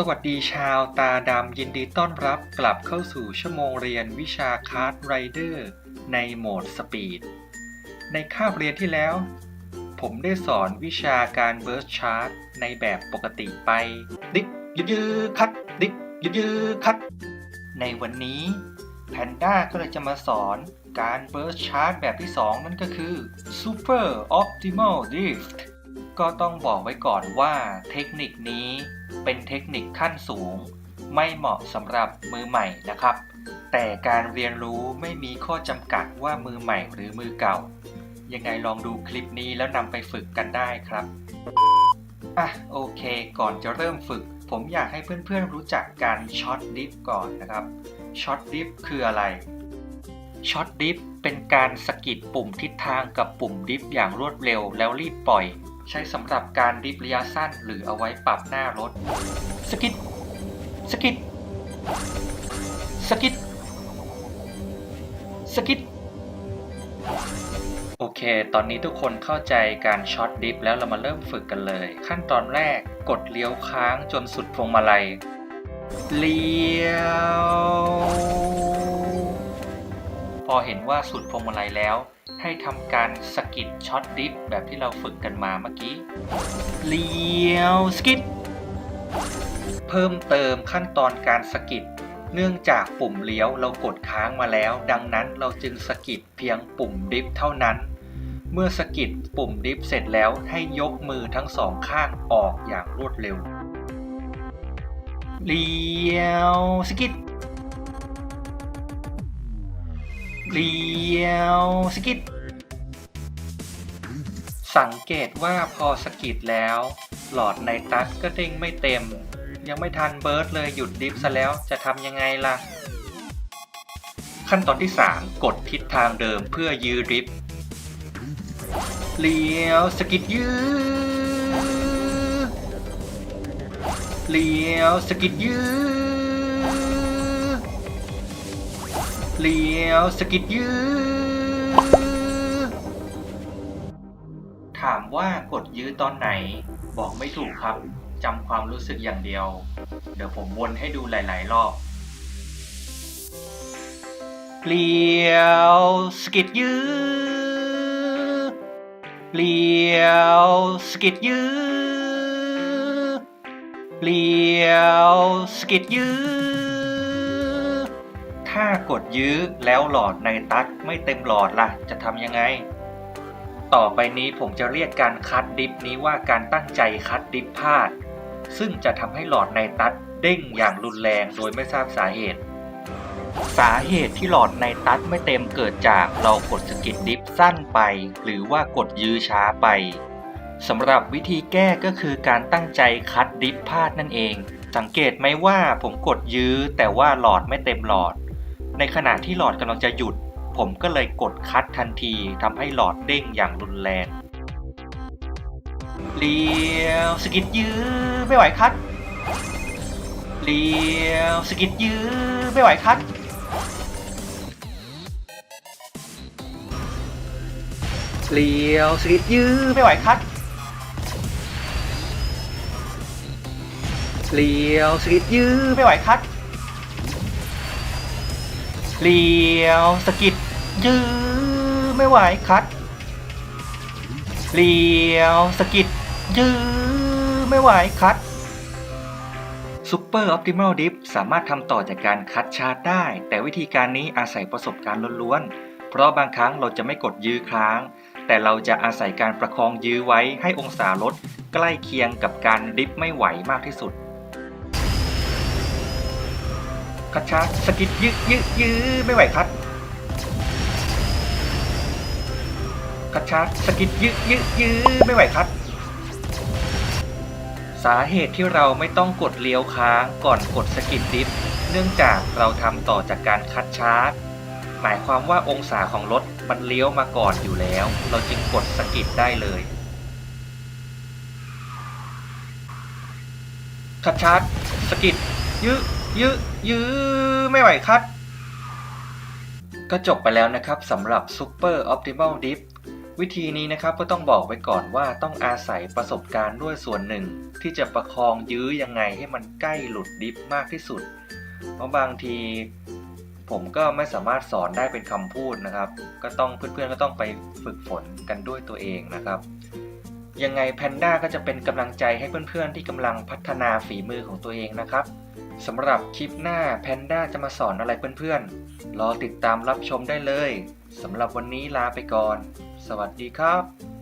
สวัสดีชาวตาดำยินดีต้อนรับกลับเข้าสู่ชั่วโมงเรียนวิชาคาร์ดไรเดอร์ในโหมดสปีด ในคาบเรียนที่แล้ว ผมได้สอนวิชาการเบิร์สชาร์ตในแบบปกติไป ดิกยืดยืดคัด ดิกยืดยืดคัด ในวันนี้แพนด้าก็เลยจะมาสอนการเบิร์สชาร์ตแบบที่ 2 นั่นก็คือ Super Optimal Drift ก็ต้องบอกไว้ก่อนว่าเทคนิคนี้เป็นเทคนิคขั้นสูง ไม่เหมาะสำหรับมือใหม่นะครับ แต่การเรียนรู้ไม่มีข้อจำกัดว่ามือใหม่หรือมือเก่า ยังไงลองดูคลิปนี้แล้วนำไปฝึกกันได้ครับอะโอเค ก่อนจะเริ่มฝึก ผมอยากให้เพื่อนๆรู้จักการช็อตดิฟก่อนนะครับช็อตดิฟคืออะไรช็อตดิฟเป็นการสกิดปุ่มทิศทางกับปุ่มดิฟอย่างรวดเร็วแล้วรีบปล่อย ใช้สำหรับการดิฟระยะสั้นหรือเอาไว้ปรับหน้ารถ สกิดสกิดสกิดสกิดโอเค ตอนนี้ทุกคนเข้าใจการช็อตดิฟแล้วเรามาเริ่มฝึกกันเลย ขั้นตอนแรกกดเลี้ยวค้างจนสุดพวงมาลัย เลี้ยว อเห็นว่าสุดพวงมาลัยแล้ว ให้ทำการสกิดช็อตดิฟแบบที่เราฝึกกันมาเมื่อกี้ เลี้ยวสกิดเพิ่มเติมขั้นตอนการสกิดเนื่องจากปุ่มเลี้ยวเรากดค้างมาแล้ว ดังนั้นเราจึงสกิดเพียงปุ่มดิฟเท่านั้น เมื่อสกิดปุ่มดิฟเสร็จแล้วให้ยกมือทั้งสองข้างออกอย่างรวดเร็ว เลี้ยวสกิด เลี้ยวสกิดสังเกตว่าพอสกิดแล้ว หลอดในตัดก็เด้งไม่เต็ม ยังไม่ทันเบิร์ดเลยหยุดดิฟซะแล้วจะทำยังไงล่ะ ขั้นตอนที่ 3 กดทิศทางเดิมเพื่อยื้อดริฟต์เลี้ยวสกิดยื้อเลี้ยวสกิดยื้อ เลี้ยวสกิดยื้อถามว่ากดยื้อตอนไหน บอกไม่ถูกครับจำความรู้สึกอย่างเดียว เดี๋ยวผมวนให้ดูหลาย ๆ รอบเลี้ยวสกิดยื้อเลี้ยวสกิดยื้อเลี้ยวสกิดยื้อ ถ้ากดยื้อแล้วหลอดในตัดไม่เต็มหลอดล่ะ จะทำยังไง ต่อไปนี้ผมจะเรียกการคัดดิฟนี้ว่าการตั้งใจคัดดิฟพลาด ซึ่งจะทำให้หลอดในตัดเด้งอย่างรุนแรงโดยไม่ทราบสาเหตุ สาเหตุที่หลอดในตัดไม่เต็มเกิดจากเรากดสกิดดิฟสั้นไป หรือว่ากดยื้อช้าไปสำหรับวิธีแก้ก็คือการตั้งใจคัดดิฟพลาดนั่นเอง สังเกตไหมว่าผมกดยื้อแต่ว่าหลอดไม่เต็มหลอด ในขณะที่หลอดกำลังจะหยุด ผมก็เลยกดคัดทันทีทำให้หลอดเด้งอย่างรุนแรงเลี้ยวสกิดยื้อไม่ไหวคัดเลี้ยวสกิดยื้อไม่ไหวคัดเลี้ยวสกิดยื้อไม่ไหวคัดเลี้ยวสกิดยื้อไม่ไหวคัด เลี้ยวสกิดยื้อไม่ไหวคัดเลี้ยวสกิดยื้อไม่ไหวคัด Super Optimal Dip สามารถทำต่อจากการคัดชาร์จได้ แต่วิธีการนี้อาศัยประสบการณ์ล้วนๆ เพราะบางครั้งเราจะไม่กดยื้อค้าง แต่เราจะอาศัยการประคองยื้อไว้ให้องศารถใกล้เคียงกับการดิฟไม่ไหวมากที่สุด คัดชาร์จสกิดยื้อยื้อยื้อไม่ไหวคัดคัดชาร์จสกิดยื้อยื้อยื้อไม่ไหวคัดสาเหตุที่เราไม่ต้องกดเลี้ยวค้างก่อนกดสกิดดิฟเนื่องจากเราทำต่อจากการคัดชาร์จหมายความว่าองศาของรถมันเลี้ยวมาก่อนอยู่แล้ว เราจึงกดสกิดได้เลยคัดชาร์จสกิดยื้อ ยื้อยื้อไม่ไหวคัดก็จบไปแล้วนะครับสำหรับ Super Optimal Dip วิธีนี้นะครับก็ต้องบอกไว้ก่อนว่าต้องอาศัยประสบการณ์ด้วยส่วนหนึ่ง ที่จะประคองยื้อยังไงให้มันใกล้หลุดดิฟมากที่สุด เพราะบางที ผมก็ไม่สามารถสอนได้เป็นคำพูดนะครับ ก็ต้องเพื่อนๆก็ต้องไปฝึกฝนกันด้วยตัวเองนะครับ ยังไงแพนด้าก็จะเป็นกำลังใจให้เพื่อนๆที่กำลังพัฒนาฝีมือของตัวเองนะครับสำหรับคลิปหน้าแพนด้าจะมาสอนอะไรเพื่อนๆ รอติดตามรับชมได้เลยสำหรับวันนี้ลาไปก่อน สวัสดีครับ